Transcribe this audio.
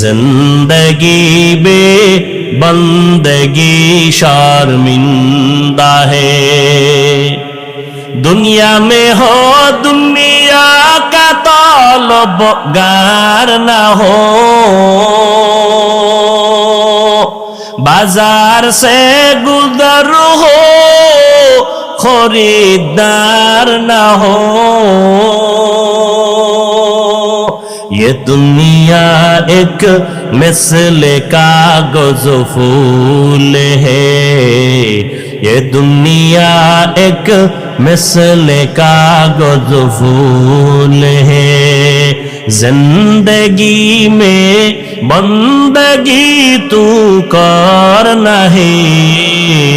जिंदगी बे बंदगी शर्मिंदा है दुनिया में हो दुनिया का तलब गार न हो बाजार से गुजर हो खरीदार न हो ये दुनिया एक मिसल कागज़ फूल है। ये दुनिया एक मिसल कागज़ फूल है। ज़िंदगी में बंदगी तू कर नहीं